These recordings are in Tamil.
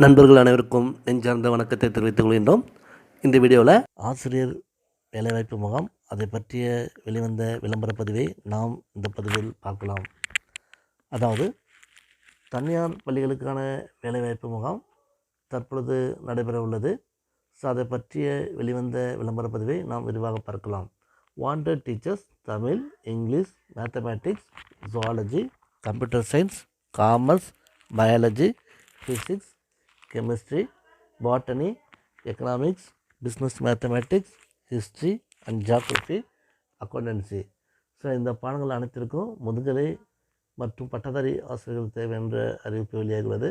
நண்பர்கள் அனைவருக்கும் நெஞ்சார்ந்த வணக்கத்தை தெரிவித்துக் கொள்கின்றோம். இந்த வீடியோவில் ஆசிரியர் வேலைவாய்ப்பு முகாம் அதை பற்றிய வெளிவந்த விளம்பர பதிவை நாம் இந்த பதிவில் பார்க்கலாம். அதாவது தனியார் பள்ளிகளுக்கான வேலைவாய்ப்பு முகாம் தற்பொழுது நடைபெற உள்ளது. ஸோ அதை பற்றிய வெளிவந்த விளம்பர பதிவை நாம் விரிவாக பார்க்கலாம். Wanted teachers Tamil English mathematics zoology computer science commerce biology physics chemistry botany economics business mathematics history and geography accountancy so இந்த பாடங்கள் அனைத்திற்கும் முதுகலை மற்றும் பட்டதாரி ஆசிரியர்கள் தேவை என்ற அறிவிப்பு வெளியாகிறது.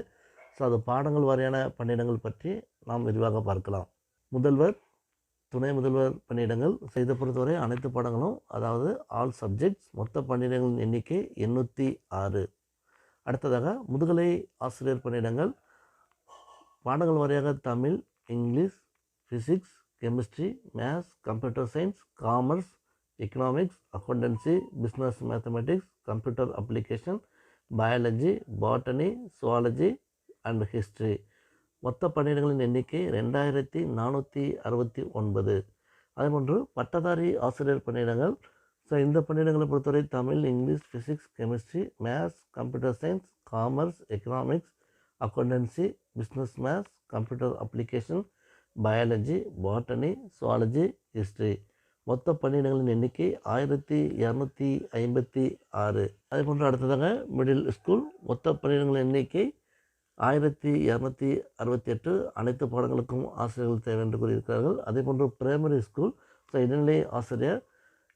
ஸோ அது பாடங்கள் வாரியான பணியிடங்கள் பற்றி நாம் விரிவாக பார்க்கலாம். முதல்வர் துணை முதல்வர் பணியிடங்கள். இதை பொறுத்தவரை அனைத்து பாடங்களும் அதாவது ஆல் சப்ஜெக்ட்ஸ் மொத்த பணியிடங்களின் எண்ணிக்கை எண்ணூற்றி ஆறு. அடுத்ததாக முதுகலை ஆசிரியர் பணியிடங்கள். பாடங்கள் வாரியாக Tamil English physics chemistry maths computer science commerce economics accountancy business mathematics computer application biology botany zoology and history மொத்த பணியிடங்களின் எண்ணிக்கை ரெண்டாயிரத்தி நானூற்றி அறுபத்தி ஒன்பது. அதேபோன்று பட்டதாரி ஆசிரியர் பணியிடங்கள். ஸோ இந்த பணியிடங்களை பொறுத்தவரை Tamil English physics chemistry maths computer science commerce economics accountancy business maths computer application biology botany zoology history மொத்த பணியிடங்களின் எண்ணிக்கை ஆயிரத்தி இரநூத்தி ஐம்பத்தி ஆறு. அதே போன்று அடுத்ததாக மிடில் ஸ்கூல் மொத்த பணியிடங்களின் எண்ணிக்கை ஆயிரத்தி இரநூத்தி அறுபத்தி எட்டு. அனைத்து பாடங்களுக்கும் ஆசிரியர்கள் தேவை என்று கூறியிருக்கிறார்கள். அதே போன்று பிரைமரி ஸ்கூல் ஸோ இடைநிலை ஆசிரியர்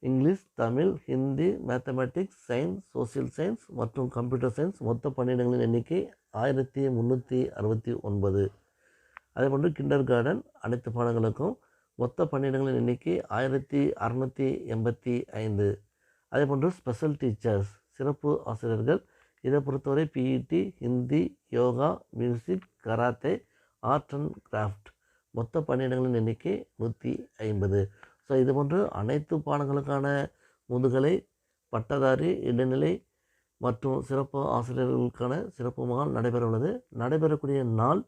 English Tamil Hindi mathematics science social science மற்றும் கம்ப்யூட்டர் சயின்ஸ் மொத்த பணியிடங்களின் எண்ணிக்கை ஆயிரத்தி முந்நூற்றி அறுபத்தி ஒன்பது. அதே போன்று கிண்டர் கார்டன் அனைத்து பாடங்களுக்கும் மொத்த பணியிடங்களின் எண்ணிக்கை ஆயிரத்தி அறநூற்றி எண்பத்தி ஐந்து. அதேபோன்று ஸ்பெஷல் டீச்சர்ஸ் சிறப்பு ஆசிரியர்கள் இதை பொறுத்தவரை PET Hindi yoga music karate art and craft மொத்த பணியிடங்களின் எண்ணிக்கை நூற்றி ஐம்பது. ஸோ இது போன்று அனைத்து பாடங்களுக்கான முதுகலை பட்டதாரி இடைநிலை மற்றும் சிறப்பு ஆசிரியர்களுக்கான சிறப்பு முகாம் நடைபெற உள்ளது. நடைபெறக்கூடிய நாள்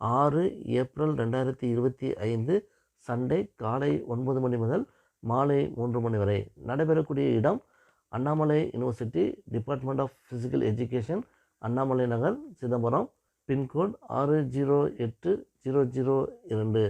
ஆறு ஏப்ரல் ரெண்டாயிரத்தி இருபத்தி ஐந்து சண்டே காலை ஒன்பது மணி முதல் மாலை மூன்று மணி வரை. நடைபெறக்கூடிய இடம் Annamalai university department of physical education Annamalai Nagar Chidambaram pincode ஆறு ஜீரோ எட்டு ஜீரோ ஜீரோ இரண்டு.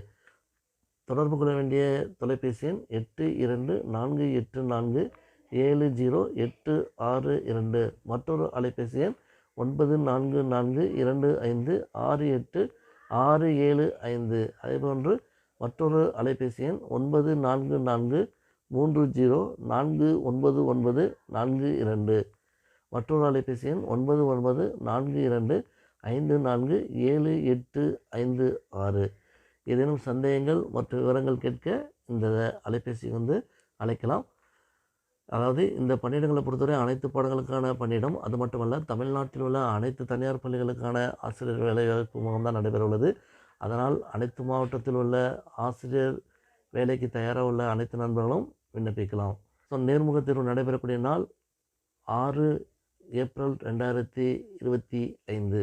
தொடர்பு கொள்ள வேண்டிய தொலைபேசி எண் எட்டு இரண்டு நான்கு எட்டு நான்கு ஏழு ஜீரோ எட்டு ஆறு இரண்டு. மற்றொரு அலைபேசி எண் ஒன்பது நான்கு நான்கு இரண்டு ஐந்து ஆறு எட்டு ஆறு ஏழு ஐந்து. அதேபோன்று மற்றொரு அலைபேசி எண் ஒன்பது நான்கு நான்கு மூன்று ஜீரோ நான்கு ஒன்பது ஒன்பது நான்கு இரண்டு. மற்றொரு அலைபேசி எண் ஒன்பது ஒன்பது நான்கு இரண்டு ஐந்து நான்கு ஏழு எட்டு ஐந்து ஆறு. ஏதேனும் சந்தேகங்கள் மற்றும் விவரங்கள் கேட்க இந்த அலைபேசி வந்து அழைக்கலாம். அதாவது இந்த பணியிடங்களை பொறுத்தவரை அனைத்து பாடங்களுக்கான பணியிடம் அது மட்டுமல்ல தமிழ்நாட்டில் உள்ள அனைத்து தனியார் பள்ளிகளுக்கான ஆசிரியர் வேலைவாய்ப்பு முகம்தான் நடைபெற உள்ளது. அதனால் அனைத்து மாவட்டத்தில் உள்ள ஆசிரியர் வேலைக்கு தயாராக உள்ள அனைத்து நண்பர்களும் விண்ணப்பிக்கலாம். ஸோ நேர்முக தேர்வு நடைபெறக்கூடிய நாள் ஆறு ஏப்ரல் ரெண்டாயிரத்தி இருபத்தி ஐந்து.